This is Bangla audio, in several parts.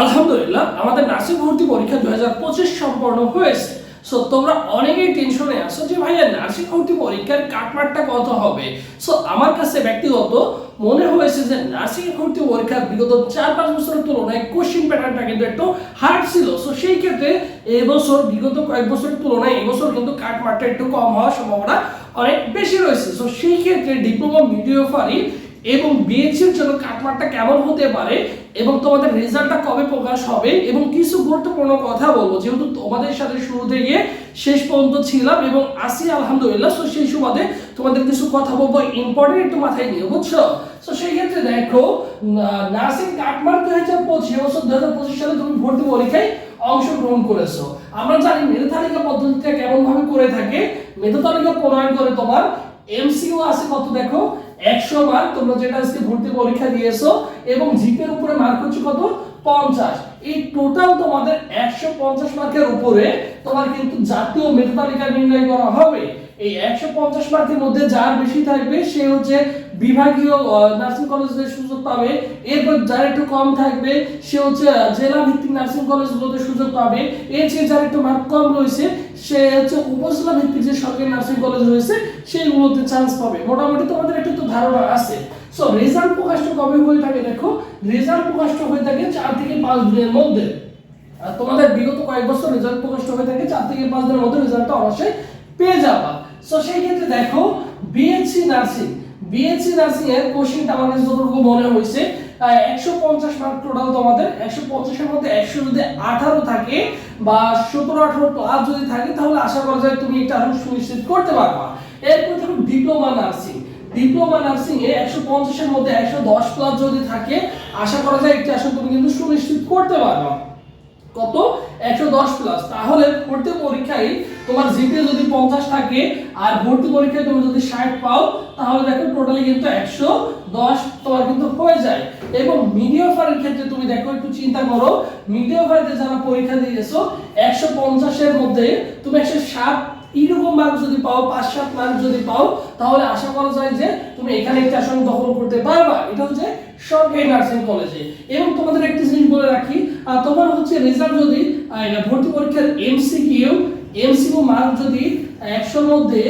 আলহামদুলিল্লাহ, আমাদের নার্সিং ভর্তি পরীক্ষা দু হাজার পঁচিশ সম্পন্ন হয়েছে। সো তোমরা অনেকেই টেনশনে আছো যে ভাইয়া নার্সিং ভর্তি পরীক্ষার কাটমারটা কত হবে? সো আমার কাছে ব্যক্তিগত মনে হয়েছে যে নার্সিং ভর্তি পরীক্ষার বিগত চার পাঁচ বছরের তুলনায় কোশ্চিন প্যাটার্নটা কিন্তু একটু হার্ড ছিল। সো সেই ক্ষেত্রে এবছর, বিগত কয়েক বছরের তুলনায় এবছর কিন্তু কাটমারটা একটু কম হওয়ার সম্ভাবনা অনেক বেশি রয়েছে। সো সেই ক্ষেত্রে ডিপ্লোমা মিডিওফারি এবং বিএসসির জন্য কাটমারটা কেমন হতে পারে এবং তোমাদের রেজাল্টটা কবে প্রকাশ হবে এবং কিছু গুরুত্বপূর্ণ কথা বলব। যেহেতু তোমাদের সাথে শুরু থেকে শেষ পর্যন্ত ছিলাম এবং আসি আলহামদুলিল্লাহ। সো সেই সুবাদে তোমাদের কিছু কথা বলব। ইম্পর্টেন্ট একটু মাথায় নিয়ে বুঝছ? তো সেই ক্ষেত্রে দেখো নার্সিং কাটমার দু হাজার পঁচিশ বছর দু হাজার পঁচিশ সালে তুমি ভর্তি পরীক্ষায় অংশগ্রহণ করেছ। আমরা জানি মেধা তালিকা পদ্ধতিটা কেমন ভাবে করে থাকে? মেধা তালিকা প্রণয়ন করে তোমার এমসিও আছে কত দেখো? একশো মার্ক তোমরা যেটা আজকে ভর্তি পরীক্ষা দিয়েছ এবং জিপের উপরে মার্ক হচ্ছে কত? পঞ্চাশ। এই টোটাল তোমাদের একশো পঞ্চাশ মার্কের উপরে তোমার কিন্তু জাতীয় মেধা তালিকা নির্ণয় করা হবে। এই একশো পঞ্চাশ মার্কের মধ্যে যার বেশি থাকবে সে হচ্ছে বিভাগীয় নার্সিং কলেজের সুযোগ পাবে। এরপর যার একটু কম থাকবে, সে হচ্ছে জেলা ভিত্তিক নার্সিং কলেজগুলোতে সুযোগ পাবে। এর চেয়ে যার একটু মার্ক কম রয়েছে, সে হচ্ছে উপজেলা ভিত্তিক যে সরকারি নার্সিং কলেজ রয়েছে, সেইগুলোতে চান্স পাবে। মোটামুটি তোমাদের একটু তো ধারণা আছে। সো রেজাল্ট প্রকাশটা কবে হয়ে থাকে দেখো? রেজাল্ট প্রকাশটা হয়ে থাকে চার থেকে পাঁচ দিনের মধ্যে। তোমাদের বিগত কয়েক বছর রেজাল্ট প্রকাশিত হয়ে থাকে চার থেকে পাঁচ দিনের মধ্যে রেজাল্টটা অবশ্যই পেয়ে যাবা। সো সেই ক্ষেত্রে দেখো বিএসসি নার্সিং বিএসসি নার্সিং এর কোশ্চেনটা কাছে যতটুকু মনে হয়েছে একশো পঞ্চাশ মার্ক টোটাল তোমাদের, একশো পঞ্চাশের মধ্যে একশো যদি আঠারো থাকে বা সতেরো, আঠারো প্লাস যদি থাকে, তাহলে আশা করা যায় তুমি একটা আরও সুনিশ্চিত করতে পারবা। এরপর দেখো ডিপ্লোমা নার্সিং ডিপ্লোমা নার্সিং এ একশো পঞ্চাশের মধ্যে একশো দশ প্লাস যদি থাকে, আশা করা যায় একটি আসন তুমি কিন্তু সুনিশ্চিত করতে পারবা। কত? একশো দশ প্লাস তাহলে ভর্তি পরীক্ষায় তোমার জিপে যদি পঞ্চাশ থাকে আর ভর্তি পরীক্ষায় তুমি যদি ষাট পাও, তাহলে দেখো টোটালি কিন্তু একশো দশ তোমার কিন্তু হয়ে যায়। এবং মিডিয়া ফারের ক্ষেত্রে তুমি দেখো, একটু চিন্তা করো মিডিয়া ফারেতে যারা পরীক্ষা দিয়েছ একশো পঞ্চাশের মধ্যে তুমি একশো ষাট এইরকম মার্ক যদি পাও পাঁচ সাত মার্ক যদি পাও, তাহলে আশা করা যায় যে তুমি এখানে একটা আসন দখল করতে পারবা। এটা হচ্ছে সরকারি নার্সিং কলেজে এবং তোমাদের একটি জিনিস বলে রাখি তোমার হচ্ছে রেজাল্ট যদি ভর্তি পরীক্ষার এমসিকিউ এমসিকিউ মার্ক যদি একশোর মধ্যে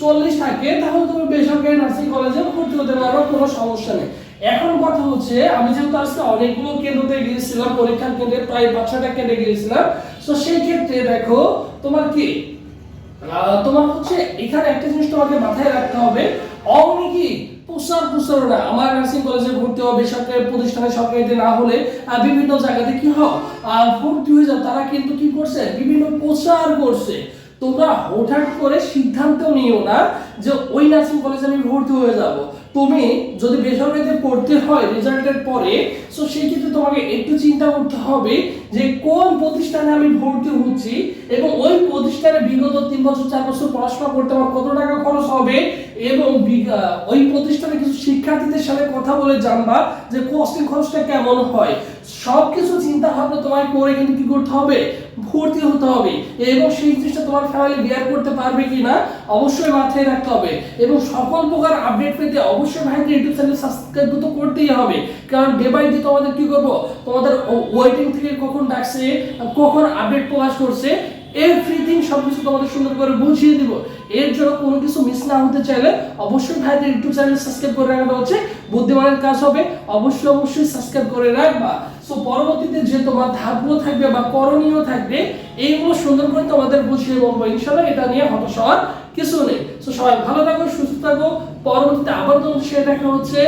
চল্লিশ থাকে, তাহলে তুমি বেসরকারি নার্সিং কলেজে ভর্তি হতে পারো, কোনো সমস্যা নেই। এখন কথা হচ্ছে, আমি যেহেতু আজকে অনেকগুলো কেন্দ্রতে গিয়েছিলাম, পরীক্ষার কেন্দ্রে, প্রায় বাচ্চাটা কেন্দ্রে গিয়েছিলাম, তো সেই ক্ষেত্রে দেখো, তোমার কি তোমার হচ্ছে এখানে একটা জিনিস তোমাকে মাথায় রাখতে হবে অমনি কি? প্রচার প্রচারণা আমার নার্সিং কলেজে ভর্তি হবে বেসরকারি প্রতিষ্ঠানে সরকারিতে না হলে বিভিন্ন জায়গাতে কি হয়? ভর্তি হয়ে যাও তারা কিন্তু কি করছে? বিভিন্ন প্রচার করছে। তোমরা হঠাৎ করে সিদ্ধান্ত নিও না যে ওই নার্সিং কলেজে আমি ভর্তি হয়ে যাব। তুমি যদি বেসরকারিতে পড়তে হয় রেজাল্টের পরে সো সেই ক্ষেত্রে তোমাকে একটু চিন্তা করতে হবে যে কোন প্রতিষ্ঠানে আমি ভর্তি হচ্ছি এবং ওই প্রতিষ্ঠানে বিগত তিন বছর, চার বছর পড়াশোনা করতে আমার কত টাকা খরচ হবে এবং ওই প্রতিষ্ঠানে কিছু শিক্ষার্থীদের সাথে কথা বলে জানবা যে কোস্টিং খরচটা কেমন হয়। সব কিছু চিন্তা ভাবনা তোমায় করে কিন্তু কি করতে হবে? ভর্তি হতে হবে। এবং সেই জিনিসটা তোমার ফ্যামিলি বিয়ার করতে পারবে কিনা অবশ্যই মাথায় রাখতে হবে। এবং সকল প্রকার আপডেট পেতে অবশ্যই ভাইদের ইউটিউব চ্যানেল সাবস্ক্রাইব তো করতেই হবে। কারণ ডে বাই ডে তোমাদের কি করব? তোমাদের ওয়েটিং থেকে কখন ডাকছে কখন আপডেট প্রকাশ করছে এভরিথিং সবকিছু তোমাদের সুন্দর করে বুঝিয়ে দিব। এর জন্য কোনো কিছু মিস না হতে চাইলে অবশ্যই ভাইদের ইউটিউব চ্যানেল সাবস্ক্রাইব করে রাখাটা হচ্ছে। বুদ্ধিমানের কাজ হবে। অবশ্যই অবশ্যই সাবস্ক্রাইব করে রাখবা। সো পরবর্তীতে যে তোমার ধাপগুলো থাকবে বা করণীয় থাকবে, এইগুলো সুন্দর করে তোমাদের বুঝিয়ে বলব। ইনশাল্লাহ এটা নিয়ে হতাশ হওয়ার কিছু নেই। সো সবাই ভালো থাকো, সুস্থ থাকো। পরবর্তীতে আবার তোমাদের সে দেখা হচ্ছে।